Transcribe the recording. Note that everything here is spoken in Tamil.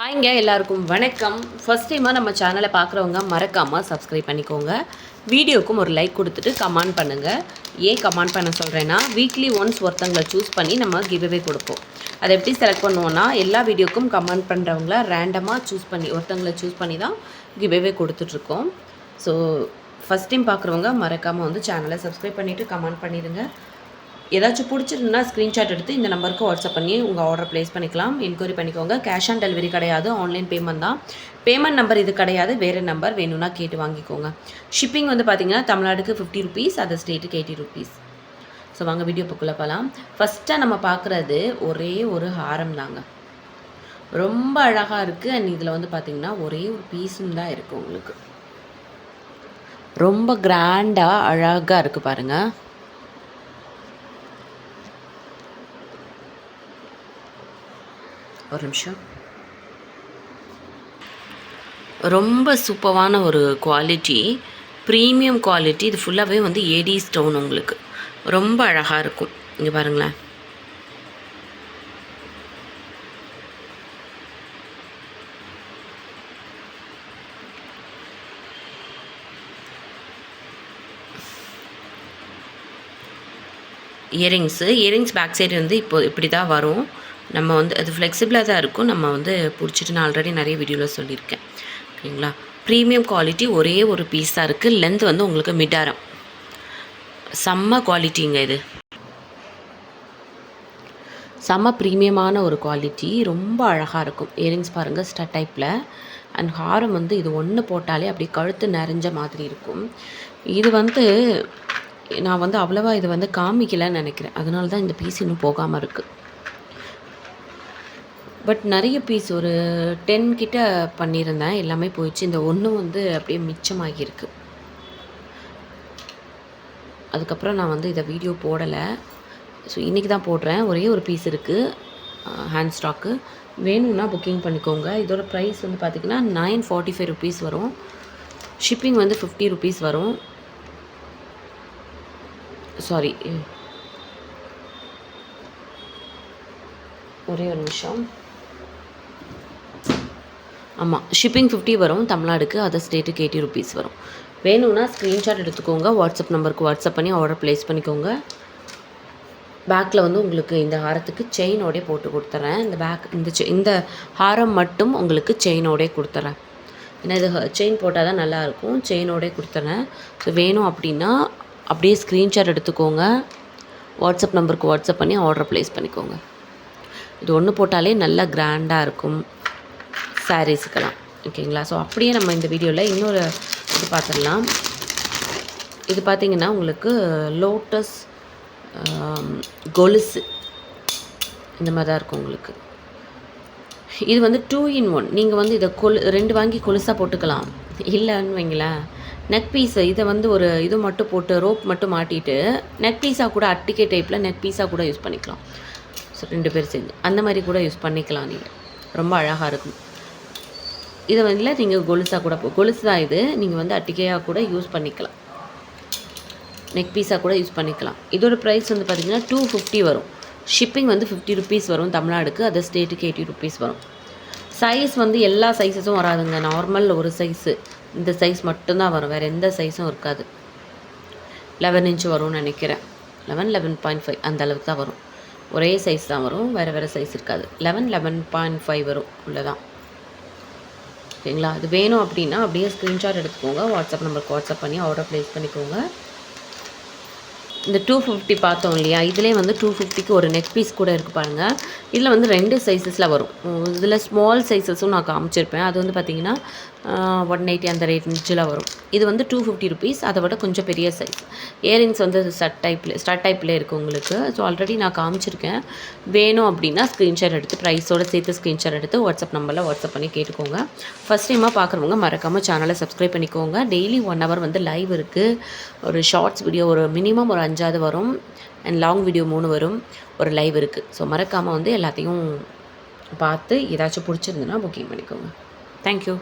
ஹாய்ங்க எல்லாருக்கும் வணக்கம். ஃபர்ஸ்ட் டைமாக நம்ம சேனலை பார்க்குறவங்க மறக்காமல் சப்ஸ்கிரைப் பண்ணிக்கோங்க. வீடியோக்கும் ஒரு லைக் கொடுத்துட்டு கமெண்ட் பண்ணுங்கள் ஏன் கமெண்ட் பண்ண சொல்கிறேன்னா வீக்லி ஒன்ஸ் ஒருத்தங்களை சூஸ் பண்ணி நம்ம கிவ்அவே கொடுப்போம். அதை எப்படி செலக்ட் பண்ணுவோன்னா எல்லா வீடியோக்கும் கமெண்ட் பண்ணுறவங்கள ரேண்டமாக சூஸ் பண்ணி ஒருத்தங்களை சூஸ் பண்ணி தான் கிவ்அவே கொடுத்துட்ருக்கோம் ஸோ ஃபஸ்ட் டைம் பார்க்குறவங்க மறக்காமல் வந்து சேனலை சப்ஸ்கிரைப் பண்ணிவிட்டு கமெண்ட் பண்ணிடுங்க. ஏதாச்சும் பிடிச்சிருந்தா ஸ்க்ரீன்ஷாட் எடுத்து இந்த நம்பருக்கு வாட்ஸ்அப் பண்ணி உங்கள் ஆர்டர் ப்ளேஸ் பண்ணிக்கலாம். என்கொயரி பண்ணிக்கோங்க. கேஷ் ஆன் டெலிவரி கிடையாது. ஆன்லைன் பேமெண்ட் தான். பேமெண்ட் நம்பர் இது கிடையாது. வேறு நம்பர் வேணும்னா கேட்டு வாங்கிக்கோங்க. ஷிப்பிங் வந்து பார்த்திங்கன்னா தமிழ்நாடுக்கு ஃபிஃப்டி ருபீஸ் அதர் ஸ்டேட்டுக்கு எயிட்டி ருபீஸ் ஸோ வாங்க வீடியோ பக்குள்ளே போகலாம் ஃபஸ்ட்டாக நம்ம பார்க்குறது ஒரே ஒரு ஹாரம் தாங்க. ரொம்ப அழகாக இருக்குது அண்ட் இதில் வந்து பார்த்தீங்கன்னா ஒரே ஒரு பீஸும் தான் இருக்குது உங்களுக்கு. ரொம்ப கிராண்டாக அழகாக இருக்குது பாருங்கள் ஒரு நிமிஷம். ரொம்ப சூப்பரான ஒரு குவாலிட்டி ப்ரீமியம் குவாலிட்டி. இது ஃபுல்லாகவே வந்து ஏடி ஸ்டோன் உங்களுக்கு. ரொம்ப அழகாக இருக்கும். இங்கே பாருங்களேன். இயரிங்ஸு இயரிங்ஸ் பேக் சைடு வந்து இப்போ இப்படி தான் வரும். நம்ம வந்து அது ஃப்ளெக்சிபிளாக தான் இருக்கும். நம்ம வந்து பிடிச்சிட்டு நான் ஆல்ரெடி நிறைய வீடியோவில் சொல்லியிருக்கேன். ஓகேங்களா? ப்ரீமியம் குவாலிட்டி ஒரே ஒரு பீஸ் தான் இருக்குது லென்த் வந்து உங்களுக்கு மிட்டாரம். செம்ம குவாலிட்டிங்க இது. செம்ம ப்ரீமியமான ஒரு குவாலிட்டி ரொம்ப அழகாக இருக்கும். இயரிங்ஸ் பாருங்கள் ஸ்டட் டைப்பில் அண்ட் ஹாரம் வந்து இது ஒன்று போட்டாலே அப்படியே கழுத்து நிறைஞ்ச மாதிரி இருக்கும். இது வந்து நான் வந்து அவ்வளோவா இது வந்து காமிக்கலன்னு நினைக்கிறேன். அதனால தான் இந்த பீஸ் இன்னும் போகாமல் இருக்குது பட் நிறைய பீஸ் ஒரு டென் கிட்ட பண்ணியிருந்தேன். எல்லாமே போயிடுச்சு. இந்த ஒன்று வந்து அப்படியே மிச்சமாகியிருக்கு. அதுக்கப்புறம் நான் வந்து இதை வீடியோ போடலை. ஸோ இன்றைக்கி தான் போடுறேன். ஒரே ஒரு பீஸ் இருக்குது ஹேண்ட் ஸ்டாக்கு வேணும்னா புக்கிங் பண்ணிக்கோங்க. இதோட ப்ரைஸ் வந்து பார்த்திங்கன்னா நைன் ஃபார்ட்டி ஃபைவ் ருபீஸ் வரும். ஷிப்பிங் வந்து ஃபிஃப்டி ருபீஸ் வரும். சாரி ஒரே ஒரு நிமிஷம். ஆமாம் ஷிப்பிங் ஃபிஃப்டி வரும் தமிழ்நாடுக்கு அதர் ஸ்டேட்டுக்கு எயிட்டி ருபீஸ் வரும். வேணும்னா ஸ்க்ரீன்ஷாட் எடுத்துக்கோங்க வாட்ஸ்அப் நம்பருக்கு வாட்ஸ்அப் பண்ணி ஆர்டர் ப்ளேஸ் பண்ணிக்கோங்க. பேக்கில் வந்து உங்களுக்கு இந்த ஹாரத்துக்கு செயினோடே போட்டு கொடுத்துட்றேன் இந்த பேக் இந்த செ இந்த ஹாரம் மட்டும் உங்களுக்கு செயினோடே கொடுத்துட்றேன் ஏன்னா இது செயின் போட்டால் தான் நல்லாயிருக்கும். செயினோடே கொடுத்துட்றேன் ஸோ வேணும் அப்படின்னா அப்படியே ஸ்க்ரீன்ஷாட் எடுத்துக்கோங்க. வாட்ஸ்அப் நம்பருக்கு வாட்ஸ்அப் பண்ணி ஆர்டர் ப்ளேஸ் பண்ணிக்கோங்க. இது ஒன்று போட்டாலே நல்லா கிராண்டாக இருக்கும். சாரீஸுக்கெல்லாம். ஓகேங்களா? ஸோ அப்படியே நம்ம இந்த வீடியோவில் இன்னொரு இது பார்த்துடலாம். இது பார்த்திங்கன்னா உங்களுக்கு லோட்டஸ் கொலுசு இந்த மாதிரி தான் இருக்கும் உங்களுக்கு. இது வந்து டூ இன் ஒன் நீங்கள் வந்து இதை கொலு ரெண்டு வாங்கி கொலுசாக போட்டுக்கலாம். இல்லைன்னு வைங்களேன். நெக் பீஸு இதை வந்து ஒரு இது மட்டும் போட்டு ரோப் மட்டும் மாட்டிட்டு நெக் பீஸாக கூட அட்டிக்கே டைப்பில் நெக் பீஸாக கூட யூஸ் பண்ணிக்கலாம். ஸோ ரெண்டு பேர் சேர்ந்து. அந்த மாதிரி கூட யூஸ் பண்ணிக்கலாம் நீங்கள் ரொம்ப அழகாக இருக்கும். இதை வந்து நீங்கள் கொலுசாக கூட கொலுசு தான் இது. நீங்கள் வந்து அட்டிக்கையாக கூட யூஸ் பண்ணிக்கலாம். நெக் பீஸாக கூட யூஸ் பண்ணிக்கலாம். இதோட ப்ரைஸ் வந்து பார்த்திங்கன்னா டூ ஃபிஃப்டி வரும். ஷிப்பிங் வந்து ஃபிஃப்டி ருபீஸ் வரும் தமிழ்நாடுக்கு. அதர் ஸ்டேட்டுக்கு எயிட்டி ருபீஸ் வரும். சைஸ் வந்து எல்லா சைஸஸும் வராதுங்க. நார்மல் ஒரு சைஸு இந்த சைஸ் மட்டும்தான் வரும். வேறு எந்த சைஸும் இருக்காது. லெவன் இன்ச் வரும்னு நினைக்கிறேன். லெவன் லெவன் பாயிண்ட் ஃபைவ் அந்த அளவுக்கு தான் வரும். ஒரே சைஸ் தான் வரும். வேறு வேறு சைஸ் இருக்காது. லெவன் லெவன் பாயிண்ட் ஃபைவ் வரும். உள்ளதான் ஓகேங்களா? அது வேணும் அப்படின்னா அப்படியே ஸ்க்ரீன்ஷாட் எடுத்துக்கோங்க. வாட்ஸ்அப் நம்பருக்கு வாட்ஸ்அப் பண்ணி ஆர்டர் ப்ளேஸ் பண்ணிக்கோங்க. இந்த டூ ஃபிஃப்டி பார்த்தோம் இல்லையா? இதிலே வந்து டூ ஃபிஃப்டிக்கு ஒரு நெக் பீஸ் கூட இருக்குது பாருங்கள் இதில் வந்து ரெண்டு சைஸஸில் வரும். இதில் ஸ்மால் சைஸஸும் நான் காமிச்சிருப்பேன். அது வந்து பார்த்திங்கன்னா ஒன் எயிட்டி அந்த ரேஞ்சில் வரும். இது வந்து டூ ஃபிஃப்டி ருபீஸ் அதை விட கொஞ்சம் பெரிய சைஸ் இயரிங்ஸ் வந்து ஸ்டட் டைப்பில் ஸ்டட் டைப்பில் இருக்குது உங்களுக்கு. ஸோ ஆல்ரெடி நான் காமிச்சிருக்கேன். வேணும் அப்படின்னா ஸ்க்ரீன்ஷாட் எடுத்து ப்ரைஸோடு சேர்த்து ஸ்க்ரீன்ஷாட் எடுத்து வாட்ஸ்அப் நம்பரில் வாட்ஸ்அப் பண்ணி கேட்டுக்கோங்க. ஃபஸ்ட் டைமாக பார்க்குறவங்க மறக்காமல் சேனலை சப்ஸ்கிரைப் பண்ணிக்கோங்க. டெய்லி ஒன் ஹவர் வந்து லைவ் இருக்குது ஒரு ஷார்ட்ஸ் வீடியோ ஒரு மினிமம் ஒரு அஞ்சு அஞ்சாவது வரும். அண்ட் லாங் வீடியோ மூணு வரும். ஒரு லைவ் இருக்குது ஸோ மறக்காமல் வந்து எல்லாத்தையும் பார்த்து ஏதாச்சும் பிடிச்சிருந்துன்னா புக்கிங் பண்ணிக்கோங்க. தேங்க்யூ